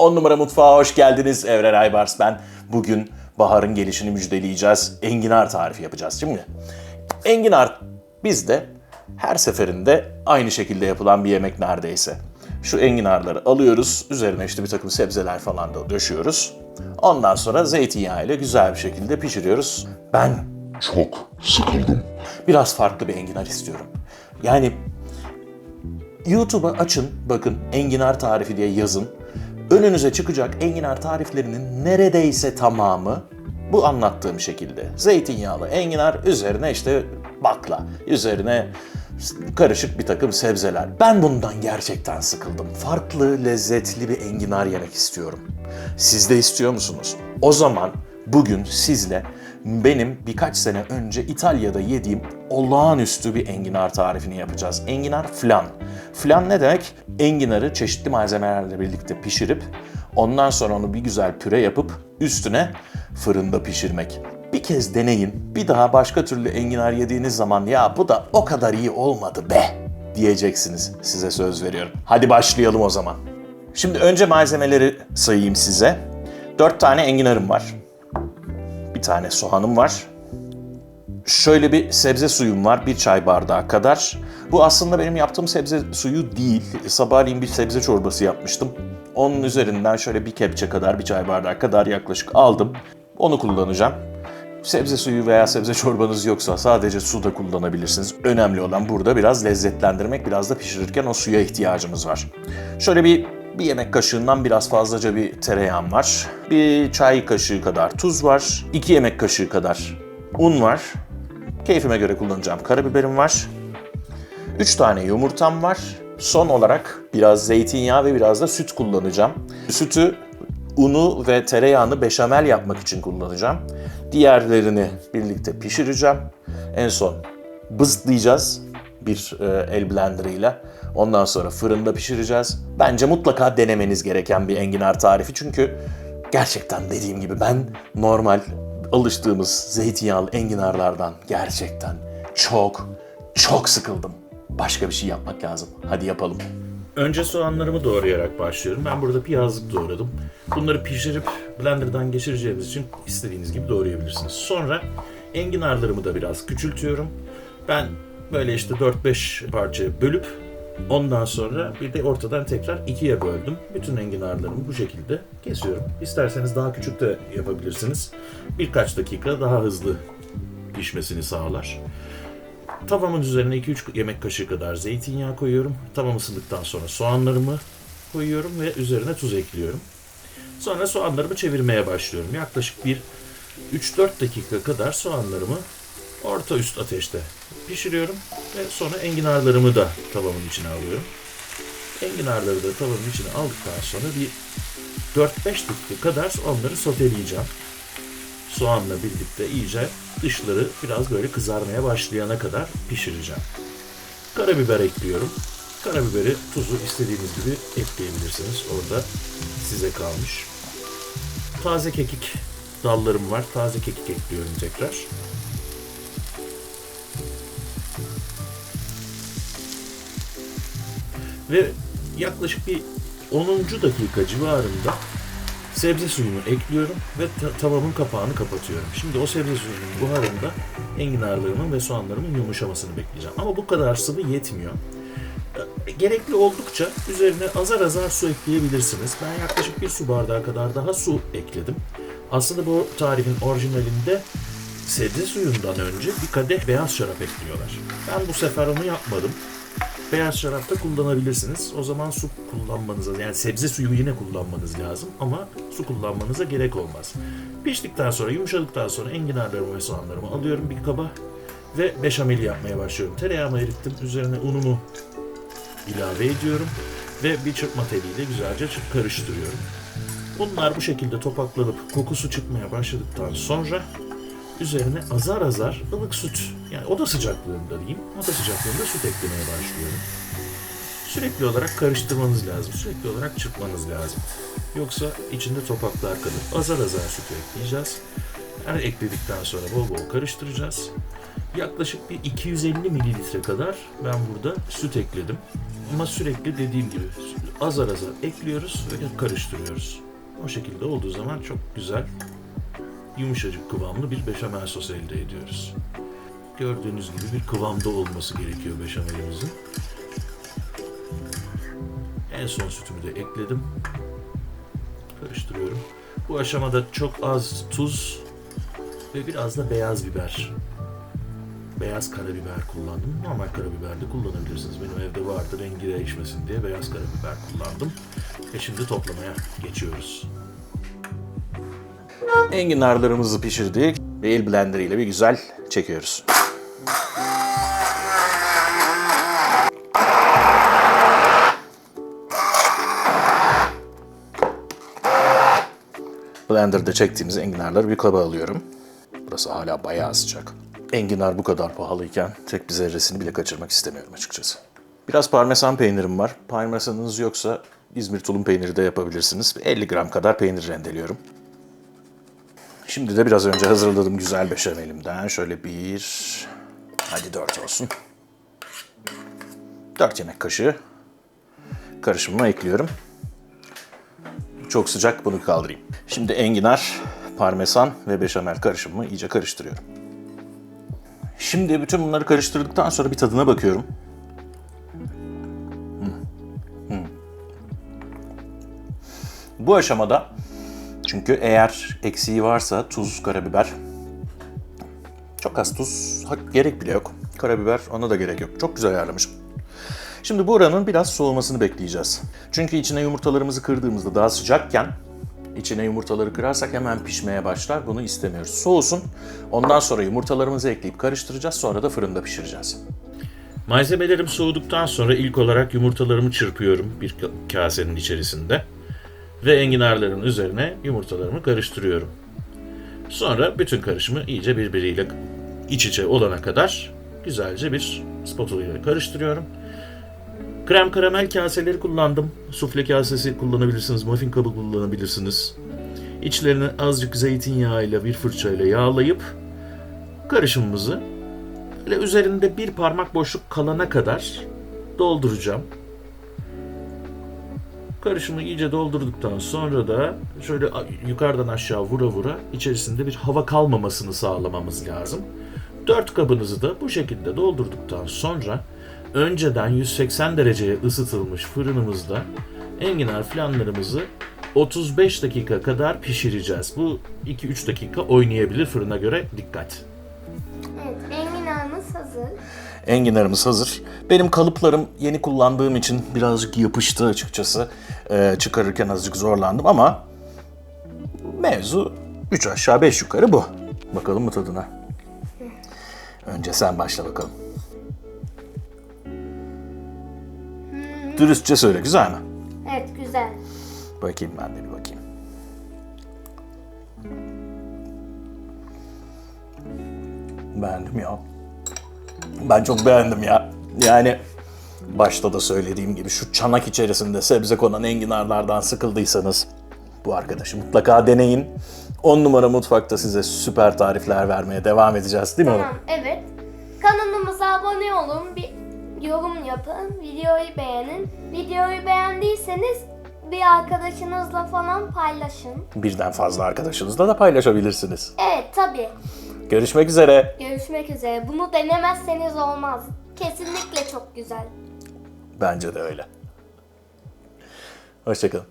10 numara mutfağa hoş geldiniz. Evren Aybars ben. Bugün baharın gelişini müjdeleyeceğiz. Enginar tarifi yapacağız şimdi. Enginar bizde her seferinde aynı şekilde yapılan bir yemek neredeyse. Şu enginarları alıyoruz. Üzerine işte bir takım sebzeler falan da döşüyoruz. Ondan sonra zeytinyağı ile güzel bir şekilde pişiriyoruz. Ben Çok sıkıldım. biraz farklı bir enginar istiyorum. Yani YouTube'a açın, bakın enginar tarifi diye yazın. Önünüze çıkacak enginar tariflerinin neredeyse tamamı bu anlattığım şekilde. Zeytinyağlı enginar, üzerine işte bakla, üzerine karışık bir takım sebzeler. Ben bundan gerçekten sıkıldım. Farklı, lezzetli bir enginar yemek istiyorum. Siz de istiyor musunuz? O zaman bugün sizle benim birkaç sene önce İtalya'da yediğim olağanüstü bir enginar tarifini yapacağız. Enginar flan. Flan ne demek? Enginarı çeşitli malzemelerle birlikte pişirip ondan sonra onu bir güzel püre yapıp üstüne fırında pişirmek. Bir kez deneyin. Bir daha başka türlü enginar yediğiniz zaman ya bu da o kadar iyi olmadı be diyeceksiniz. Size söz veriyorum. Hadi başlayalım o zaman. Şimdi önce malzemeleri sayayım size. 4 tane enginarım var. Bir tane soğanım var. Şöyle bir sebze suyum var, bir çay bardağı kadar. Bu aslında benim yaptığım sebze suyu değil. Sabahleyin bir sebze çorbası yapmıştım. Onun üzerinden şöyle bir kepçe kadar, bir çay bardağı kadar yaklaşık aldım. Onu kullanacağım. Sebze suyu veya sebze çorbanız yoksa sadece su da kullanabilirsiniz. Önemli olan burada biraz lezzetlendirmek, biraz da pişirirken o suya ihtiyacımız var. Şöyle bir bir yemek kaşığından biraz fazlaca bir tereyağım var. Bir çay kaşığı kadar tuz var. 2 yemek kaşığı kadar un var. Keyfime göre kullanacağım karabiberim var. 3 tane yumurtam var. Son olarak biraz zeytinyağı ve biraz da süt kullanacağım. Sütü unu ve tereyağını beşamel yapmak için kullanacağım. Diğerlerini birlikte pişireceğim. En son bızlayacağız bir e, el blenderıyla. Ondan sonra fırında pişireceğiz. Bence mutlaka denemeniz gereken bir enginar tarifi. Çünkü gerçekten dediğim gibi ben normal alıştığımız zeytinyağlı enginarlardan gerçekten çok çok sıkıldım. Başka bir şey yapmak lazım. Hadi yapalım. Önce soğanlarımı doğrayarak başlıyorum. Ben burada piyazlık doğradım. Bunları pişirip blenderdan geçireceğimiz için istediğiniz gibi doğrayabilirsiniz. Sonra enginarlarımı da biraz küçültüyorum. Ben böyle işte 4-5 parçaya bölüp ondan sonra bir de ortadan tekrar ikiye böldüm. Bütün enginarlarımı bu şekilde kesiyorum. İsterseniz daha küçük de yapabilirsiniz. Birkaç dakika daha hızlı pişmesini sağlar. Tavamın üzerine 2-3 yemek kaşığı kadar zeytinyağı koyuyorum. Tavam ısındıktan sonra soğanlarımı koyuyorum ve üzerine tuz ekliyorum. Sonra soğanlarımı çevirmeye başlıyorum. Yaklaşık bir 3-4 dakika kadar soğanlarımı orta üst ateşte pişiriyorum ve sonra enginarlarımı da tavamın içine alıyorum. Enginarları da tavanın içine aldıktan sonra bir 4-5 dakika kadar onları soteleyeceğim soğanla birlikte iyice dışları biraz böyle kızarmaya başlayana kadar pişireceğim. Karabiber ekliyorum. Karabiberi, tuzu istediğiniz gibi ekleyebilirsiniz. Orada size kalmış. Taze kekik dallarım var. Taze kekik ekliyorum tekrar. Ve yaklaşık bir 10. dakika civarında sebze suyunu ekliyorum ve ta- tavamın kapağını kapatıyorum. Şimdi o sebze suyunun buharında enginarlarımın ve soğanlarımın yumuşamasını bekleyeceğim. Ama bu kadar sıvı yetmiyor. E, Gerekli oldukça üzerine azar azar su ekleyebilirsiniz. Ben yaklaşık bir su bardağı kadar daha su ekledim. Aslında bu tarifin orijinalinde sebze suyundan önce bir kadeh beyaz şarap ekliyorlar. Ben bu sefer onu yapmadım. Beyaz şarap da kullanabilirsiniz. O zaman su kullanmanıza yani sebze suyu yine kullanmanız lazım ama su kullanmanıza gerek olmaz. Piştikten sonra, yumuşadıktan sonra enginarlarımı ve soğanlarımı alıyorum bir kaba ve beşameli yapmaya başlıyorum. Tereyağımı erittim, üzerine unumu ilave ediyorum ve bir çırpma teliyle güzelce karıştırıyorum. Bunlar bu şekilde topaklanıp kokusu çıkmaya başladıktan sonra üzerine azar azar ılık süt yani oda sıcaklığında diyeyim oda sıcaklığında süt eklemeye başlıyorum. Sürekli olarak karıştırmanız lazım. Sürekli olarak çırpmanız lazım. Yoksa içinde topaklar kalır. Azar azar süt ekleyeceğiz. Her ekledikten sonra bol bol karıştıracağız. Yaklaşık bir 250 mililitre kadar ben burada süt ekledim. Ama sürekli dediğim gibi azar azar ekliyoruz ve karıştırıyoruz. O şekilde olduğu zaman çok güzel, yumuşacık kıvamlı bir beşamel sos elde ediyoruz. Gördüğünüz gibi bir kıvamda olması gerekiyor beşamelimizin. En son sütümü de ekledim. Karıştırıyorum. Bu aşamada çok az tuz ve biraz da beyaz biber. Beyaz karabiber kullandım. Normal karabiber de kullanabilirsiniz. Benim evde vardı rengi değişmesin diye beyaz karabiber kullandım. Ve şimdi toplamaya geçiyoruz. Enginarlarımızı pişirdik ve el blender ile bir güzel çekiyoruz. Blender'da çektiğimiz enginarları bir kaba alıyorum. Burası hala bayağı sıcak. Enginar bu kadar pahalıyken tek bir zerresini bile kaçırmak istemiyorum açıkçası. Biraz parmesan peynirim var. Parmesanınız yoksa İzmir tulum peyniri de yapabilirsiniz. 50 gram kadar peynir rendeliyorum. Şimdi de biraz önce hazırladığım güzel beşamelimden şöyle bir, hadi dört olsun. Dört yemek kaşığı karışımıma ekliyorum. Çok sıcak bunu kaldırayım. Şimdi enginar, parmesan ve beşamel karışımımı iyice karıştırıyorum. Şimdi bütün bunları karıştırdıktan sonra bir tadına bakıyorum. Hmm. Hmm. Bu aşamada çünkü eğer eksiği varsa tuz, karabiber, çok az tuz, gerek bile yok. Karabiber ona da gerek yok. Çok güzel ayarlamışım. Şimdi bu oranın biraz soğumasını bekleyeceğiz. Çünkü içine yumurtalarımızı kırdığımızda daha sıcakken içine yumurtaları kırarsak hemen pişmeye başlar. Bunu istemiyoruz. Soğusun. Ondan sonra yumurtalarımızı ekleyip karıştıracağız. Sonra da fırında pişireceğiz. Malzemelerim soğuduktan sonra ilk olarak yumurtalarımı çırpıyorum bir ka- kasenin içerisinde. Ve enginarların üzerine yumurtalarımı karıştırıyorum. Sonra bütün karışımı iyice birbiriyle iç içe olana kadar güzelce bir spatula ile karıştırıyorum. Krem karamel kaseleri kullandım. Sufle kasesi kullanabilirsiniz, muffin kabı kullanabilirsiniz. İçlerini azıcık zeytinyağıyla bir fırçayla yağlayıp karışımımızı Böyle üzerinde bir parmak boşluk kalana kadar dolduracağım. Karışımı iyice doldurduktan sonra da şöyle yukarıdan aşağı vura vura içerisinde bir hava kalmamasını sağlamamız lazım. Dört kabınızı da bu şekilde doldurduktan sonra önceden 180 dereceye ısıtılmış fırınımızda enginar flanlarımızı 35 dakika kadar pişireceğiz. Bu 2-3 dakika oynayabilir fırına göre dikkat. Enginarımız hazır. Benim kalıplarım yeni kullandığım için birazcık yapıştı açıkçası. Ee, çıkarırken azıcık zorlandım ama mevzu 3 aşağı 5 yukarı bu. Bakalım mı tadına? Önce sen başla bakalım. Dürüstçe söyle güzel mi? Evet, güzel. Bakayım ben de bir bakayım. Beğendim ya. Ben çok beğendim ya. Yani başta da söylediğim gibi şu çanak içerisinde sebze konan enginarlardan sıkıldıysanız bu arkadaşı mutlaka deneyin. 10 numara mutfakta size süper tarifler vermeye devam edeceğiz değil mi oğlum? Tamam, evet. Kanalımıza abone olun, bir yorum yapın, videoyu beğenin. Videoyu beğendiyseniz bir arkadaşınızla falan paylaşın. Birden fazla arkadaşınızla da paylaşabilirsiniz. Evet, tabii. Görüşmek üzere. Görüşmek üzere. Bunu denemezseniz olmaz. Kesinlikle çok güzel. Bence de öyle. Hoşçakalın.